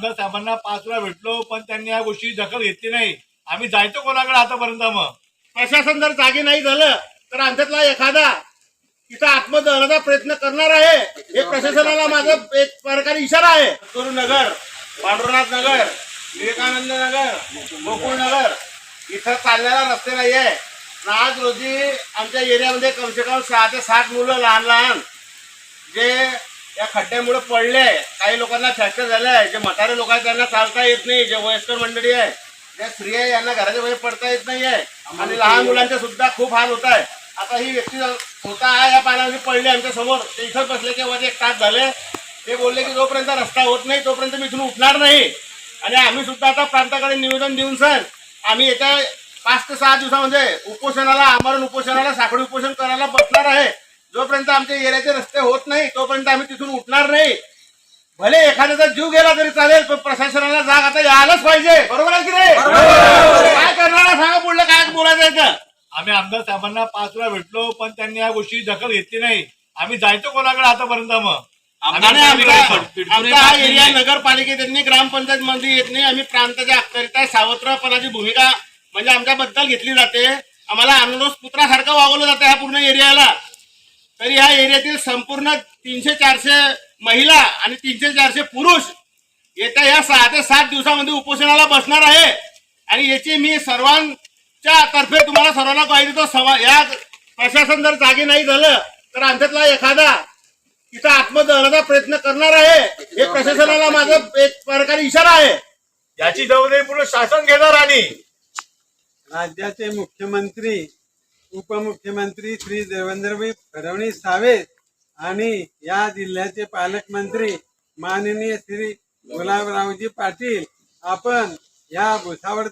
साहेबांना पाच वेळा भेटलो पण त्यांनी या गोष्टी दखल घेतली नाही. आम्ही जायचो कोणाकडे आतापर्यंत मग? प्रशासन जर जागी नाही झालं तर आमच्यातला एखादा तिथं आत्मदहनाचा प्रयत्न करणार आहे. हे प्रशासनाला माझा एक प्रकारे इशारा आहे. गुरु नगर पांडुरनाथ नगर विवेकानंद नगर गोकुळ नगर इथं चाललेला रस्ते नाही आहे आज रोजी आमच्या एरियामध्ये कमसे कम सहा ते सात मुलं लहान लहान जे या खड्ड्यामुळे पडले. काही लोकांना फ्रॅक्चर झालंय. जे म्हातारे लोक आहेत त्यांना चालता येत नाही. जे वयस्कर मंडळी आहे ज्या स्त्रिया आहे, यांना घराच्या बाहेर पडता येत नाहीये. आणि लहान मुलांचे सुद्धा खूप हाल होत आहे आता ही व्यक्ती स्वतः आहे या पाण्यामध्ये पडले आमच्यासमोर. ते इथं बसले किंवा एक तास झाले. ते बोलले की जोपर्यंत रस्ता होत नाही तोपर्यंत मी इथून उठणार नाही. आणि आम्ही सुद्धा आता प्रांताकडे निवेदन देऊन सर आम्ही येत्या पाच ते सहा दिवसामध्ये उपोषणाला आमरण उपोषणाला साखळी उपोषण करायला बसणार आहे. जोपर्यंत आमच्या एरियाचे रस्ते होत नाही तोपर्यंत आम्ही तिथून उठणार नाही. भले एखाद्याचा जीव गेला तरी चालेल पण प्रशासनाला जाग आता यायलाच पाहिजे. बरोबर आहे की नाही? काय करणार सांगा पुढलं काय बोलायचं आहे? आम्ही आमदार साहेबांना पाच वेळा भेटलो पण त्यांनी या गोष्टी दखल घेतली नाही. आम्ही जायचो कोणाकडे आतापर्यंत मग? आम्ही आमचा आमचा हा एरिया नगरपालिकेत येत नाही ग्रामपंचायत मध्ये येत नाही. आम्ही प्रांताच्या अखत्यारीत सावत्रपणाची भूमिका म्हणजे आमच्याबद्दल घेतली जाते. आम्हाला अनुरोध पुत्रासारखं वागवलं जातं ह्या पूर्ण एरियाला. तरी ह्या एरियातील संपूर्ण तीनशे चारशे महिला आणि तीनशे चारशे पुरुष येत्या या सहा ते सात दिवसामध्ये उपोषणाला बसणार आहे. आणि याची मी सर्वांच्या तर्फे तुम्हाला सर्वांना ग्वाही देतो. सवा या प्रशासन जर जागी नाही झालं तर आमच्यातला एखादा तिथं आत्मदहनाचा प्रयत्न करणार आहे. हे प्रशासनाला माझा एक प्रकारे इशारा आहे. याची जबाबदारी पूर्ण शासन घेणार आणि? राज्याचे मुख्यमंत्री उपमुख्यमंत्री श्री देवेंद्रभाई फडणवीस सावेत आणि या जिल्ह्याचे पालकमंत्री माननीय श्री गुलाबरावजी पाटील आपण या भुसावळ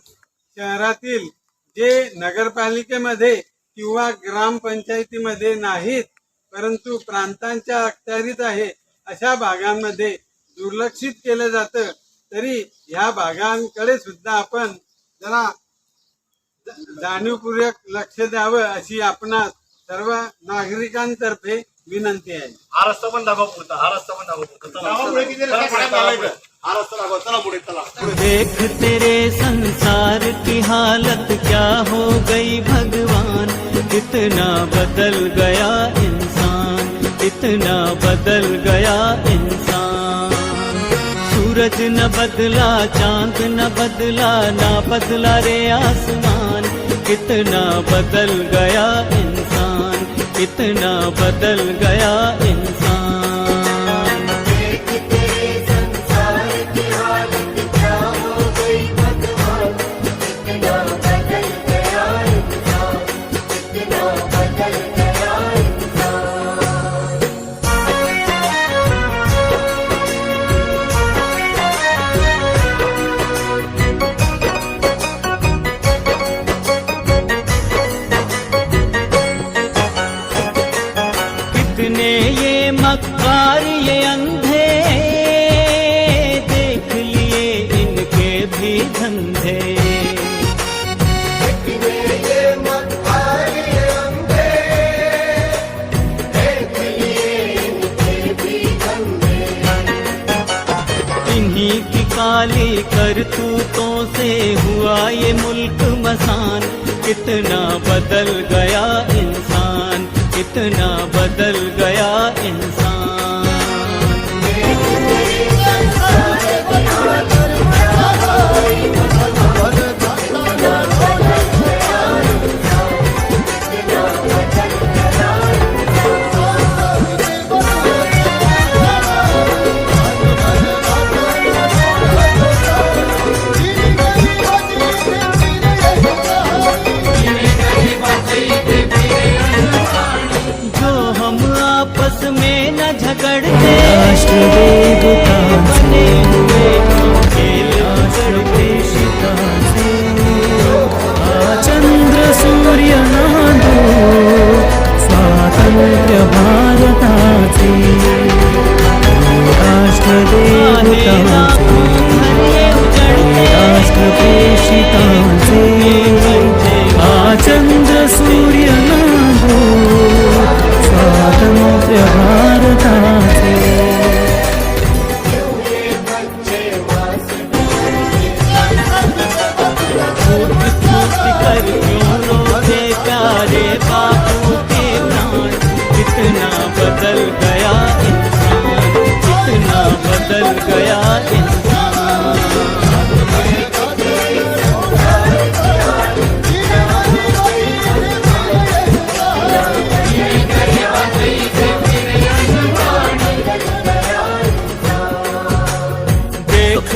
शहरातील जे नगरपालिकेमध्ये किंवा ग्रामपंचायतीमध्ये नाहीत परंतु प्रांतांच्या अखत्यारीत आहे अशा भागांमध्ये दुर्लक्षित केलं जातं. तरी या भागांकडे सुद्धा आपण जरा जाणीवपूर्वक लक्ष द्यावं अशी आपणास सर्व नागरिकांतर्फे विनंती आहे. हा रस्ता पण दाखवा पुढचा हा रस्ता पण पुढे चला देख तेरे संसार की हालत क्या हो गई भगवान? कितना बदल गया इंसान कितना बदल गया इंसान। सूरज न बदला चांद न बदला ना बदला रे आसमान। कितना बदल गया इंसान कितना बदल गया इंसान। की करतूतों से हुआ ये मुल्क मसान। कितना बदल गया इंसान कितना बदल गया इंसान। शितांचे आचंद सूर्य नाभो स्वातंत्र्य भारताचे प्यारे बापू के प्राण कितना बदल गया इंसान कितना बदल गया इंसान